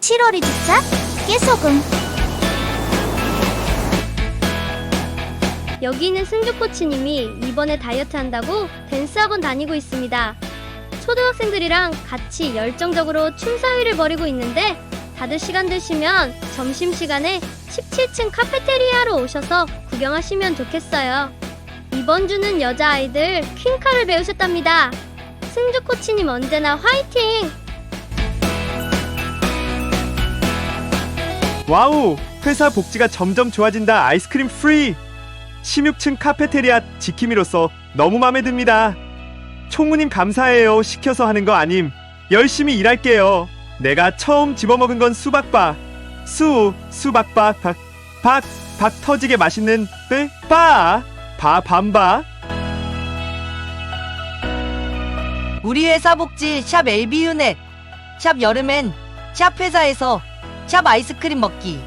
7월이 듣자 깨소금 여기 있는 승주 코치님이 이번에 다이어트 한다고 댄스 학원 다니고 있습니다. 초등학생들이랑 같이 열정적으로 춤사위를 벌이고 있는데 다들 시간 되시면 점심시간에 17층 카페테리아로 오셔서 구경하시면 좋겠어요. 이번 주는 여자아이들 퀸카를 배우셨답니다. 승주 코치님 언제나 화이팅! 와우! 회사 복지가 점점 좋아진다. 아이스크림 프리! 16층 카페테리아 지킴이로서 너무 마음에 듭니다. 총무님 감사해요. 시켜서 하는 거 아님. 열심히 일할게요. 내가 처음 집어먹은 건 수박바. 수, 수박바, 박, 박, 박 터지게 맛있는 빠, 바, 바, 밤바. 우리 회사 복지 샵 LB유넷 샵 여름엔 샵 회사에서 샵 아이스크림 먹기